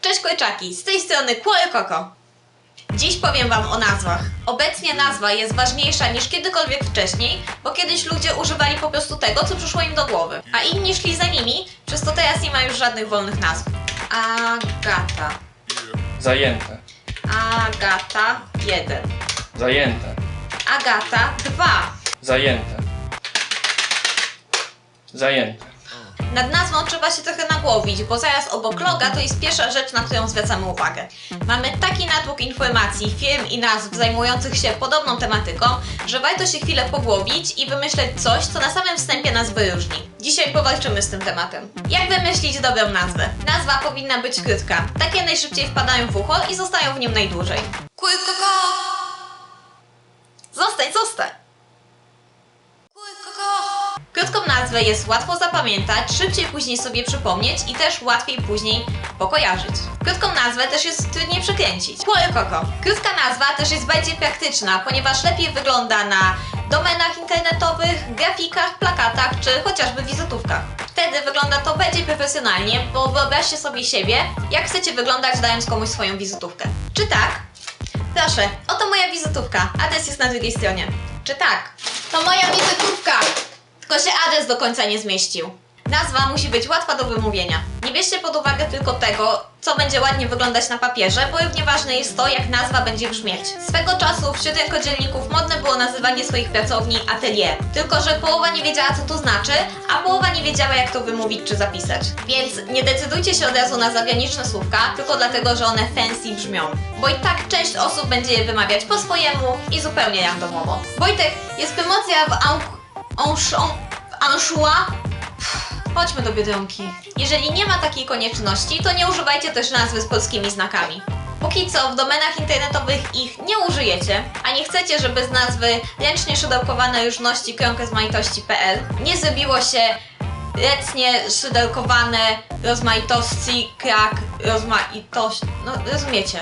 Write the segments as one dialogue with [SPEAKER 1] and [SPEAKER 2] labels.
[SPEAKER 1] Cześć kurczaki, z tej strony Kłory Koko. Dziś powiem Wam o nazwach. Obecnie nazwa jest ważniejsza niż kiedykolwiek wcześniej, bo kiedyś ludzie używali po prostu tego, co przyszło im do głowy, a inni szli za nimi, przez to teraz nie ma już żadnych wolnych nazw. Agata.
[SPEAKER 2] Zajęte.
[SPEAKER 1] Agata 1.
[SPEAKER 2] Zajęte.
[SPEAKER 1] Agata 2.
[SPEAKER 2] Zajęte. Zajęte.
[SPEAKER 1] Nad nazwą trzeba się trochę nagłowić, bo zaraz obok loga to jest pierwsza rzecz, na którą zwracamy uwagę. Mamy taki natłok informacji, firm i nazw zajmujących się podobną tematyką, że warto się chwilę pogłowić i wymyśleć coś, co na samym wstępie nas wyróżni. Dzisiaj powalczymy z tym tematem. Jak wymyślić dobrą nazwę? Nazwa powinna być krótka. Takie najszybciej wpadają w ucho i zostają w nim najdłużej. Kujkoko! Zostań, zostań! Nazwę jest łatwo zapamiętać, szybciej później sobie przypomnieć i też łatwiej później pokojarzyć. Krótką nazwę też jest trudniej przekręcić. Koko. Krótka nazwa też jest bardziej praktyczna, ponieważ lepiej wygląda na domenach internetowych, grafikach, plakatach czy chociażby wizytówkach. Wtedy wygląda to bardziej profesjonalnie, bo wyobraźcie sobie siebie, jak chcecie wyglądać dając komuś swoją wizytówkę. Czy tak? Proszę, oto moja wizytówka. Adres jest na drugiej stronie. Czy tak? To moja wizytówka! Tylko się adres do końca nie zmieścił. Nazwa musi być łatwa do wymówienia. Nie bierzcie pod uwagę tylko tego, co będzie ładnie wyglądać na papierze, bo równie ważne jest to, jak nazwa będzie brzmieć. Swego czasu wśród rękodzielników modne było nazywanie swoich pracowni atelier. Tylko, że połowa nie wiedziała, co to znaczy, a połowa nie wiedziała, jak to wymówić czy zapisać. Więc nie decydujcie się od razu na zagraniczne słówka, tylko dlatego, że one fancy brzmią. Bo i tak część osób będzie je wymawiać po swojemu i zupełnie randomowo. Wojtek, jest promocja w Anszua? Chodźmy do Biedronki. Jeżeli nie ma takiej konieczności, to nie używajcie też nazwy z polskimi znakami. Póki co w domenach internetowych ich nie użyjecie, a nie chcecie, żeby z nazwy ręcznie szydełkowane różności krągozmaitości.pl nie zrobiło się ręcznie szydełkowane rozmaitości, krak, rozmaitość... No rozumiecie.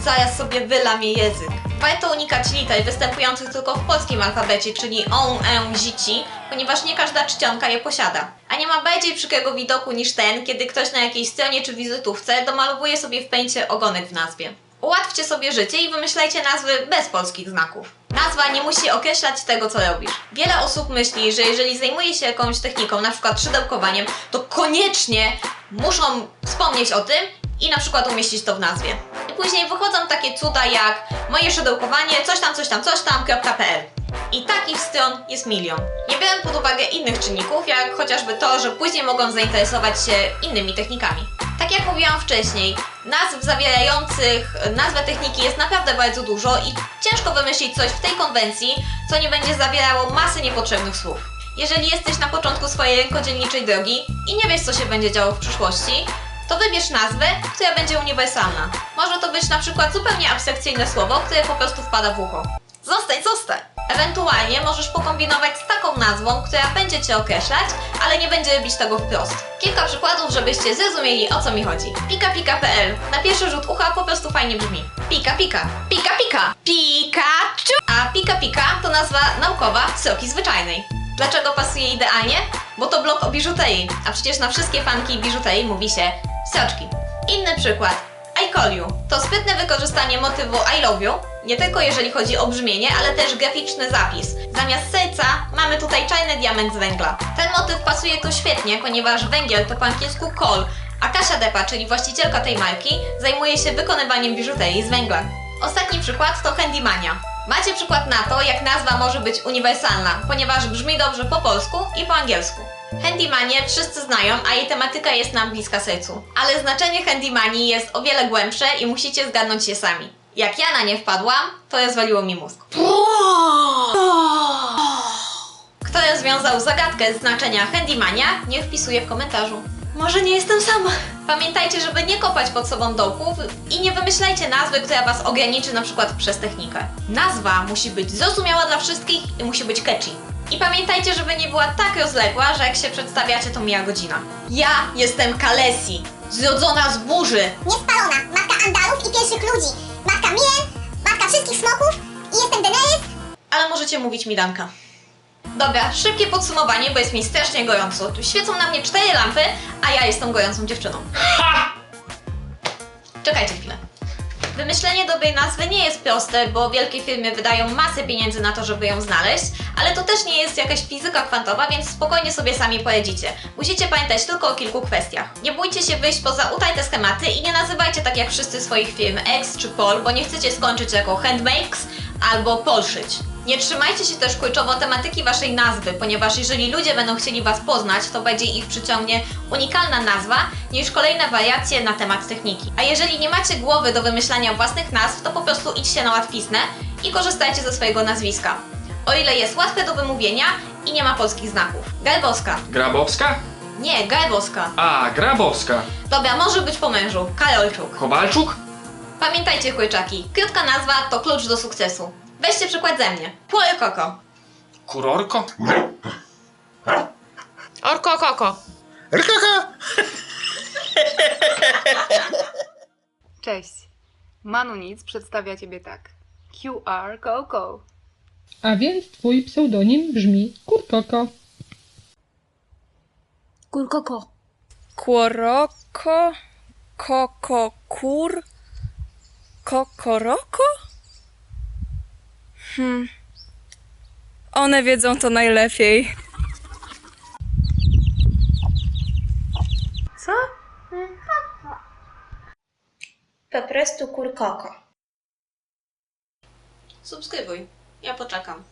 [SPEAKER 1] Zaraz sobie wylamię język. Warto unikać liter występujących tylko w polskim alfabecie, czyli on, e, zici, ponieważ nie każda czcionka je posiada. A nie ma bardziej przykrego widoku niż ten, kiedy ktoś na jakiejś stronie czy wizytówce domalowuje sobie w pęcie ogonek w nazwie. Ułatwcie sobie życie i wymyślajcie nazwy bez polskich znaków. Nazwa nie musi określać tego, co robisz. Wiele osób myśli, że jeżeli zajmuje się jakąś techniką, na przykład szydełkowaniem, to koniecznie muszą wspomnieć o tym i na przykład umieścić to w nazwie. I później wychodzą takie cuda jak moje szydełkowanie, coś tam, coś tam, coś tam.pl. I takich stron jest milion. Nie biorę pod uwagę innych czynników, jak chociażby to, że później mogą zainteresować się innymi technikami. Tak jak mówiłam wcześniej, nazw zawierających nazwę techniki jest naprawdę bardzo dużo i ciężko wymyślić coś w tej konwencji, co nie będzie zawierało masy niepotrzebnych słów. Jeżeli jesteś na początku swojej rękodzielniczej drogi i nie wiesz, co się będzie działo w przyszłości, to wybierz nazwę, która będzie uniwersalna. Może to być na przykład zupełnie abstrakcyjne słowo, które po prostu wpada w ucho. Zostań, zostań! Ewentualnie możesz pokombinować z taką nazwą, która będzie Cię określać, ale nie będzie robić tego wprost. Kilka przykładów, żebyście zrozumieli o co mi chodzi. Pika.pika.pl Na pierwszy rzut ucha po prostu fajnie brzmi. Pika pika. Pika pika. Pikachu! A pika pika to nazwa naukowa sroki zwyczajnej. Dlaczego pasuje idealnie? Bo to blok o biżuterii, a przecież na wszystkie fanki biżuterii mówi się sroczki. Inny przykład. I call you to sprytne wykorzystanie motywu I love you, nie tylko jeżeli chodzi o brzmienie, ale też graficzny zapis. Zamiast serca mamy tutaj czarny diament z węgla. Ten motyw pasuje tu świetnie, ponieważ węgiel to po angielsku coal, a Kasia Depa, czyli właścicielka tej marki, zajmuje się wykonywaniem biżuterii z węgla. Ostatni przykład to Handymania. Macie przykład na to, jak nazwa może być uniwersalna, ponieważ brzmi dobrze po polsku i po angielsku. Handymanie wszyscy znają, a jej tematyka jest nam bliska sercu. Ale znaczenie handymanii jest o wiele głębsze i musicie zgadnąć je sami. Jak ja na nie wpadłam, to rozwaliło mi mózg. Kto rozwiązał zagadkę znaczenia handymania, niech wpisuje w komentarzu. Może nie jestem sama. Pamiętajcie, żeby nie kopać pod sobą dołków i nie wymyślajcie nazwy, która was ograniczy na przykład przez technikę. Nazwa musi być zrozumiała dla wszystkich i musi być catchy. I pamiętajcie, żeby nie była tak rozległa, że jak się przedstawiacie, to mija godzina. Ja jestem Kalesi, zrodzona z burzy.
[SPEAKER 3] Niespalona, matka Andalów i pierwszych ludzi. Matka Miren, matka wszystkich smoków i jestem Daenerys.
[SPEAKER 1] Ale możecie mówić mi Danka. Dobra, szybkie podsumowanie, bo jest mi strasznie gorąco. Tu świecą na mnie cztery lampy, a ja jestem gorącą dziewczyną. Czekajcie chwilę. Wymyślenie dobrej nazwy nie jest proste, bo wielkie firmy wydają masę pieniędzy na to, żeby ją znaleźć, ale to też nie jest jakaś fizyka kwantowa, więc spokojnie sobie sami poradzicie. Musicie pamiętać tylko o kilku kwestiach. Nie bójcie się wyjść poza utajte schematy i nie nazywajcie tak jak wszyscy swoich firm X czy Pol, bo nie chcecie skończyć jako Handmakes albo Polszyć. Nie trzymajcie się też kurczowo tematyki waszej nazwy, ponieważ jeżeli ludzie będą chcieli was poznać, to będzie ich przyciągnie unikalna nazwa niż kolejne wariacje na temat techniki. A jeżeli nie macie głowy do wymyślania własnych nazw, to po prostu idźcie na łatwiznę i korzystajcie ze swojego nazwiska. O ile jest łatwe do wymówienia i nie ma polskich znaków. Galbowska.
[SPEAKER 2] Grabowska?
[SPEAKER 1] Nie, Galbowska.
[SPEAKER 2] A, Grabowska.
[SPEAKER 1] Dobra, może być po mężu. Karolczuk.
[SPEAKER 2] Kowalczuk?
[SPEAKER 1] Pamiętajcie, chłopczaki, krótka nazwa to klucz do sukcesu. Weźcie przykład ze mnie. Płory Koko.
[SPEAKER 2] Kurorko?
[SPEAKER 4] Orko koko.
[SPEAKER 5] Rkaka!
[SPEAKER 6] Cześć. Manu Nic przedstawia Ciebie tak. QR Coco.
[SPEAKER 7] A więc twój pseudonim brzmi Kurkoko.
[SPEAKER 8] Kurkoko.
[SPEAKER 4] Kłoroko. Koko kur. Kokoroko? Hmm. One wiedzą to najlepiej.
[SPEAKER 8] Co? Po prostu kurkoko.
[SPEAKER 1] Subskrybuj. Ja poczekam.